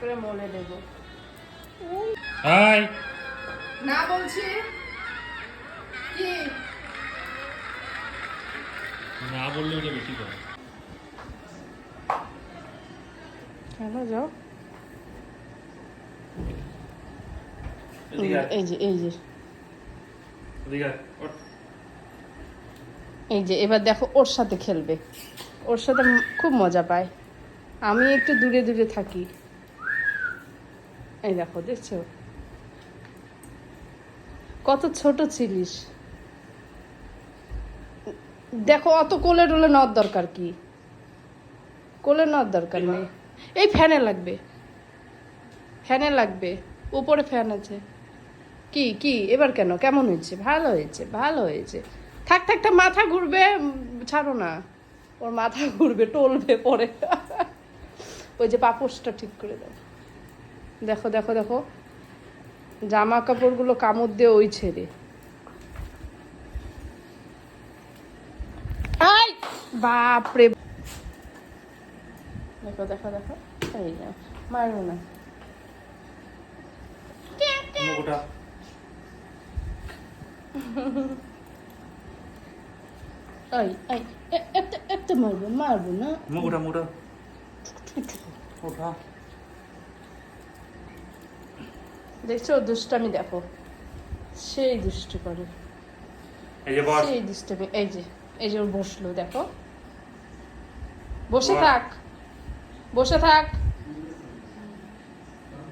করে মলে দেবো। হাই না বলছি। কি? না বললে ওটা বেশি করে। কেন যাও। এই যে এই যে। এই যে এবার দেখো ওর সাথে খেলবে। ওর সাথে খুব মজা পায়। আমি একটু দূরে দূরে থাকি। এই দেখো, দেখছ? কত ছোট ছিলিস। দেখো, অত কোলে টোলে নেওয়ার দরকার কি? কোলে নেওয়ার দরকার নেই। এই ফ্যানে লাগবে। ফ্যানে লাগবে। উপরে ফ্যান আছে। কি কি? এবার কেন? কেমন হয়েছে? ভালো হয়েছে ভালো হয়েছে। থাক থাক মাথা ঘুরবে ছাড়ো না। ওর মাথা ঘুরবে, টলবে পরে। ওই যে পাপোশটা ঠিক করে দাও। দেখো দেখো দেখো। জামা কাপড়গুলো কামড় দিয়ে ওই ছেড়ে। আই বাপরে। দেখো দেখো দেখো। এই না মারো না। এই এই একটা একটা মারবো মারবো না। ওঠা, মুখ ওঠা। ওঠা। দেখছ দুষ্টামি দেখো। সেই দুষ্টু করে। এই যে বস। সেই দুষ্টামি এই যে এই যে বসল দেখো। বসে। থাক। বসে থাক।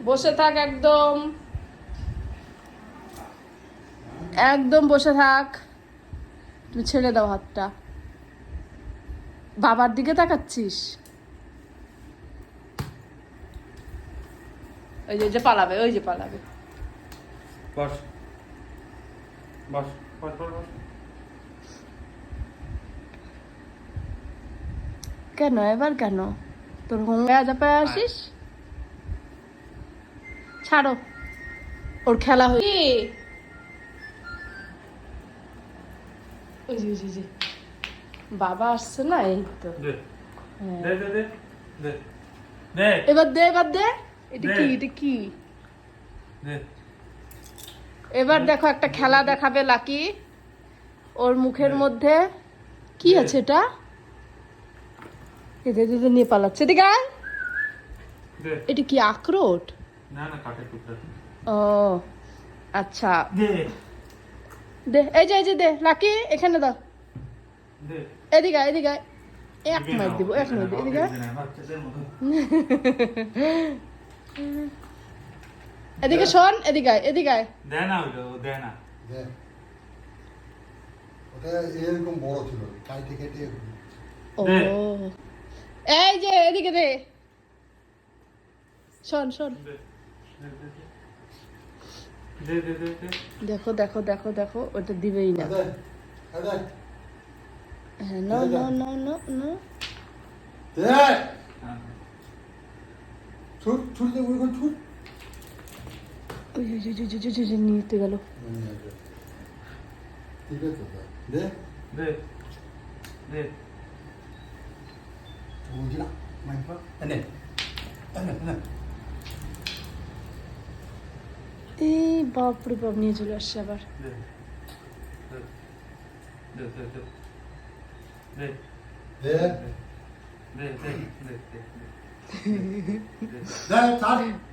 বসে থাক একদম। একদম বসে থাক। তুমি ছেড়ে দাও হাতটা। বাবার দিকে তাকাচ্ছিস? ওই যে যে পালাবে ওই যে পালাবে বস বস বস বস বস কেন এবার কেন তোর হোমে চাপায় আসিস ছাড়ো ওর খেলা হয়ে। বাবা আসছে না এই তো এবার দে এবার দে এটা কি? এটা কি? এবার দেখো একটা খেলা দেখাবে লাকি। ওর মুখের মধ্যে কি। আছে এটা? এদের নিয়ে পালাচ্ছে। এটা কি আখরোট? না না কাঠের টুকরা। ও আচ্ছা। দে এই যে এই যে দে লাকি এখানে দাও। দে এদিকে এক এদিকে দিব এক। এদিকে শোন এদিকে আয় এদিকে আয়। দে না ওটা ও দে না দে ওটা এরকম বড় ছিল কাইতে কেটে ও। এই যে এদিকে দে। শোন শোন। দেখো দেখো দেখো দেখো ওটা দিবেই না। হ্যাঁ no no no no no. ছুরিতে গুলি করে ছুট নিয়ে গেল। হ্যাঁ, হ্যাঁ, হ্যাঁ। ঠিক আছে দে। দে। দে। বুঝলা মাইপা এনে এনে এনে এই বাপরে বাপ নিয়ে চলে আসছে আবার। দে। দে দে দে দে দে দে।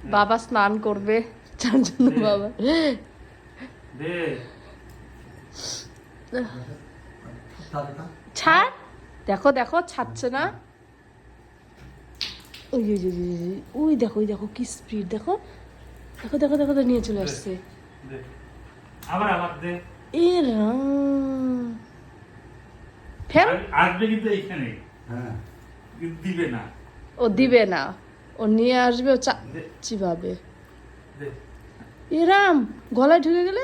বাবা স্নান করবে। যার জন্য বাবা। ছাড়। দেখো দেখো ছাড়ছে না। ওই ওই ওই, ওই, ওই, ওই দেখো ওই দেখো কি স্পিড দেখো। দেখো দেখো দেখো নিয়ে চলে আসছে। আবার আবার দে। এ রাম। ফেল। আসবে কিন্তু এইখানে। হ্যাঁ। দিবে না। ও দিবে না। ও নিয়ে আসবে ও চিবাবে। এরাম গলায় ঢুকে গেলে?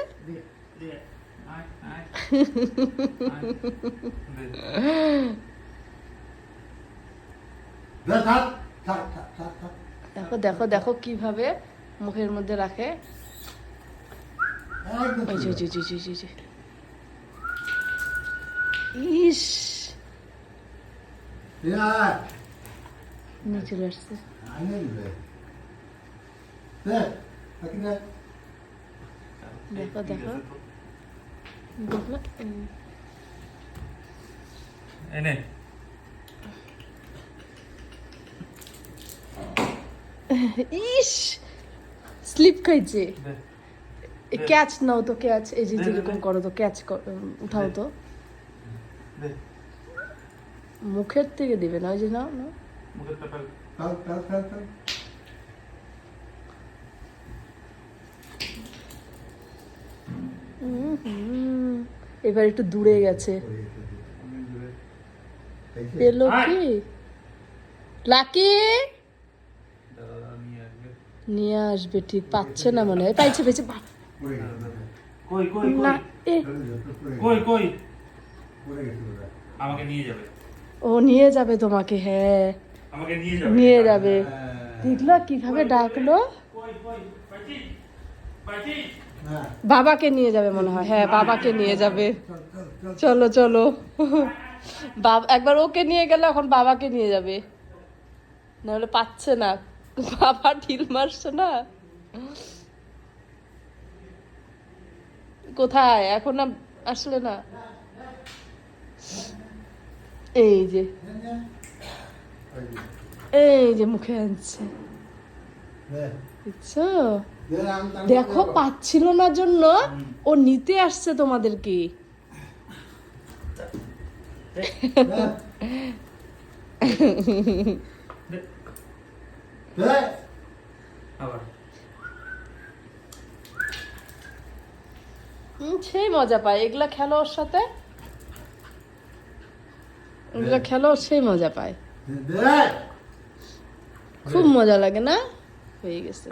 দেখো দেখো দেখো কীভাবে মুখের মধ্যে রাখে। ইস। নিচে ইস স্লিপ খাইছে ক্যাচ নাও তো ক্যাচ এই যে যেরকম করো তো ক্যাচ উঠাও তো মুখের থেকে দিবে না ওই যে নাও না মুখের পেপার চল চল চল চল এবার একটু দূরে গেছে? পেল কি? লাকি? নিয়ে আসবে ঠিক পাচ্ছে না মনে হয়। পাইছে পেয়েছে কই কই? না এ। কই কই। আমাকে নিয়ে যাবে। ও নিয়ে যাবে তোমাকে হ্যাঁ। নিয়ে যাবে। নিয়ে যাবে। হ্যাঁ। দেখল কীভাবে ডাকলো? হ্যাঁ। বাবাকে নিয়ে যাবে মনে হয়। হ্যাঁ বাবাকে নিয়ে যাবে। চল, চল, চল। চলো চলো বাবা একবার ওকে নিয়ে গেলে এখন বাবাকে নিয়ে যাবে। নাহলে পাচ্ছে না। বাবা ঢিল মারছে না। কোথায়? এখন না আসলে না। এই যে, এই যে মুখে আনছে। দেখো পাচ্ছিল না জন্য ও নিতে আসছে তোমাদেরকে। সেই মজা পায়। এগুলা খেলো ওর সাথে? এগুলা খেলো সেই মজা পায়। খুব মজা লাগে না? হয়ে গেছে।